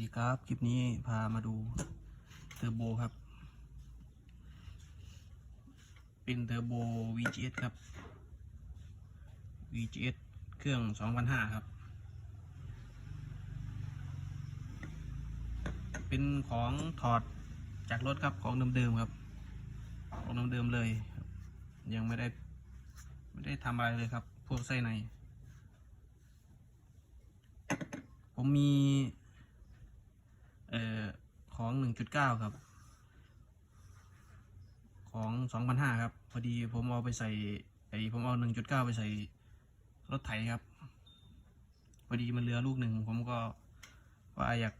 ดีครับ คลิปนี้พามาดูเทอร์โบครับ เป็นเทอร์โบ VGS ครับ VGS เครื่อง 2005 ครับ เป็นของถอดจากรถครับของเดิมๆครับ ของเดิมๆเลย ยังไม่ได้ ไม่ได้ทำอะไรเลยครับ พวกไส้ใน ผมมี อ่อของ 1.9 ครับ ของ 2,500 ครับ พอดีผมเอาไปใส่ไอผมเอา 1.9 ไปใส่รถไถครับ พอดีมันเหลือลูกหนึ่งผมก็ว่าอยาก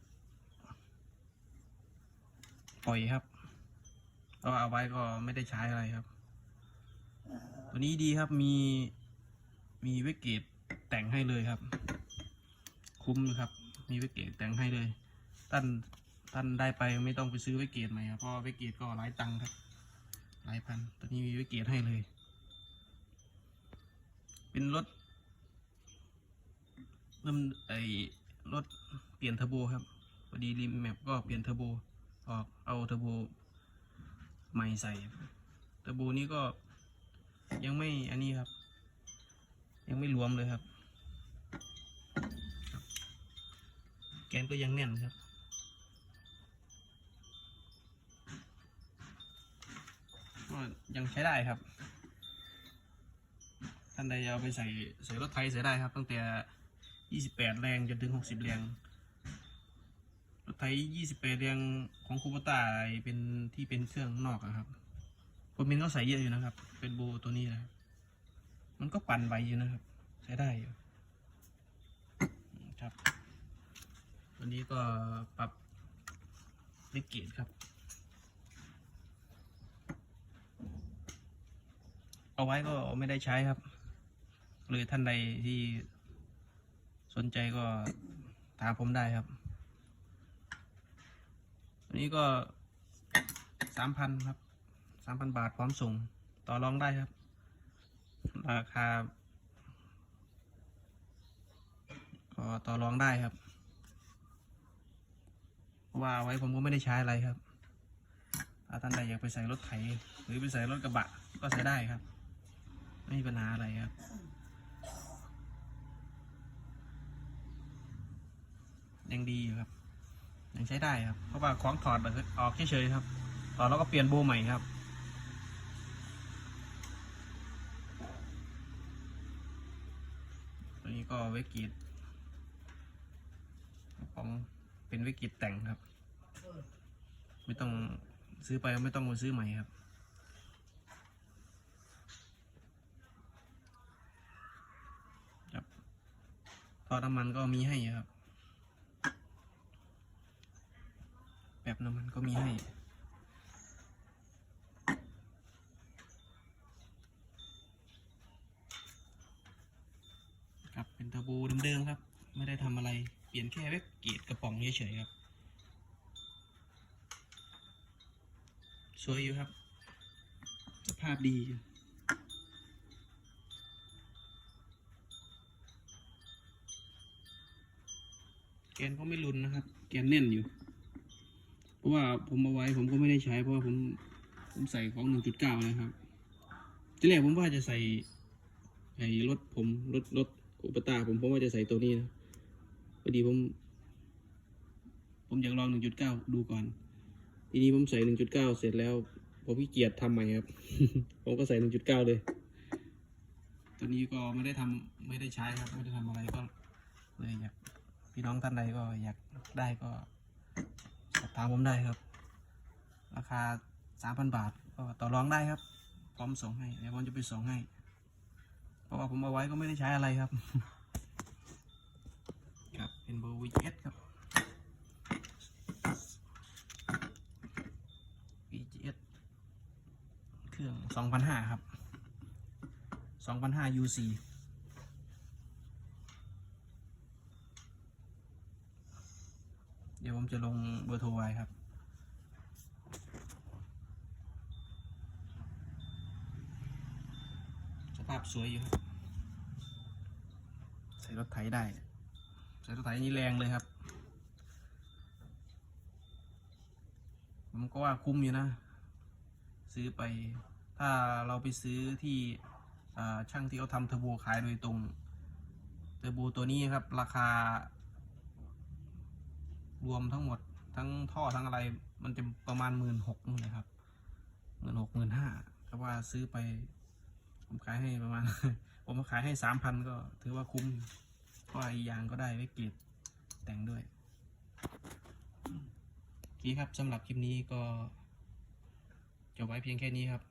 ปล่อยครับก็เอาไว้ก็ไม่ได้ใช้อะไรครับ ตัวนี้ดีครับมีมีเวกเกตแต่งให้เลยครับ คุ้มเลยครับ มีเวกเกตแต่งให้เลย ท่านท่านได้ไปไม่ต้องไปซื้อเวกเกตใหม่ครับเพราะว่าเวกเกตก็หลายตังค์ครับ หลายพันตัวนี้มีเวกเกตให้เลย เป็นรถเริ่มไอรถเปลี่ยนเทอร์โบครับพอดีริมแมปก็เปลี่ยนเทอร์โบออกเอาเทอร์โบใหม่ใส่เทอร์โบนี้ก็ยังไม่อันนี้ครับ ยังไม่รวมเลยครับ แกนก็ยังแน่นครับ ยังใช้ได้ครับ ท่านใดเอาไปใส่ใส่รถไทยใส่ได้ครับตั้งแต่ 28 แรงจนถึง 60 แรง รถไทย 28 แรงของคูปตาเป็นที่เป็นเครื่องนอกอะครับผมเห็นเขาใส่เยอะอยู่นะครับ เป็นโบตัวนี้นะมันก็ปั่นไหวอยู่นะครับ ใช้ได้อยู่ครับ ตัวนี้ก็ปรับเลกเกตครับ เอาไว้ก็ไม่ได้ใช้ครับ หรือท่านใดที่สนใจก็ถามผมได้ครับตัวนี้ก็สามพันครับสามพันบาทพร้อมส่งต่อรองได้ครับ ราคาก็ต่อรองได้ครับว่าไว้ผมก็ไม่ได้ใช้อะไรครับถ้าท่านใดอยากไปใส่รถไถหรือไปใส่รถกระบะก็ใส่ได้ครับ ไม่มีปัญหาอะไรครับ ยังดีอยู่ครับ ยังใช้ได้ครับ เพราะว่าของถอดออกเฉยๆครับถอดแล้วก็เปลี่ยนโบใหม่ครับตัวนี้ก็เวกิตของเป็นเวกิตแต่งครับ ไม่ต้องซื้อไปก็ไม่ต้องมาซื้อใหม่ครับ ท่อน้ำมันก็มีให้ครับ แบบน้ำมันก็มีให้ครับเป็นเทอร์โบเดิมๆครับ ไม่ได้ทำอะไรเปลี่ยนแค่เวกเกียดกระป๋องเฉยๆครับสวยอยู่ครับ สภาพดีอยู่ นก็ไม่รุนนะครับ แกนแน่นอยู่ เพราะว่าผมเอาไว้ผมก็ไม่ได้ใช้เพราะว่าผมผมใส่ของ1.9นะครับทีแรกผมว่าจะใส่ไอ้รถผมรถรถอุปตาผมผมว่าจะใส่ตัวนี้นะพอดีผม ผมอยากลอง1.9ดูก่อนทีนี้ผมใส่1.9เสร็จแล้ว ผมขี้เกียจทำใหม่ครับ ผมก็ใส่1.9เลยตัวนี้ก็ไม่ได้ทำไม่ได้ใช้ครับ ไม่ได้ทำอะไรก็เลยอยาก พี่น้องท่านใดก็อยากได้ก็สอบถามผมได้ครับ ราคาสามพันบาทก็ต่อรองได้ครับ พร้อมส่งให้เดี๋ยวผมจะไปส่งให้ เพราะว่าผมเอาไว้ก็ไม่ได้ใช้อะไรครับ ครับเป็นเบอร์ VGS ครับ VGS เครื่องสองพันห้าครับสองพันห้า UC เดี๋ยวผมจะลงเบอร์โทรไว้ครับ สภาพสวยอยู่ครับใส่รถไถได้ ใส่รถไถนี่แรงเลยครับ ผมก็ว่าคุ้มอยู่นะ ซื้อไป ถ้าเราไปซื้อที่ช่างที่เขาทำเทอร์โบขายโดยตรง เทอร์โบตัวนี้ครับ ราคา รวมทั้งหมดทั้งท่อทั้งอะไร มันจะประมาณหมื่นหกเลยครับหมื่นหกหมื่นห้าแต่ว่าซื้อไป ผมขายให้ประมาณ ผมขายให้สามพันก็ถือว่าคุ้มเพราะอีกอย่างก็ได้ไว้เกรดแต่งด้วยโอเคครับสำหรับคลิปนี้ก็จบไว้เพียงแค่นี้ครับ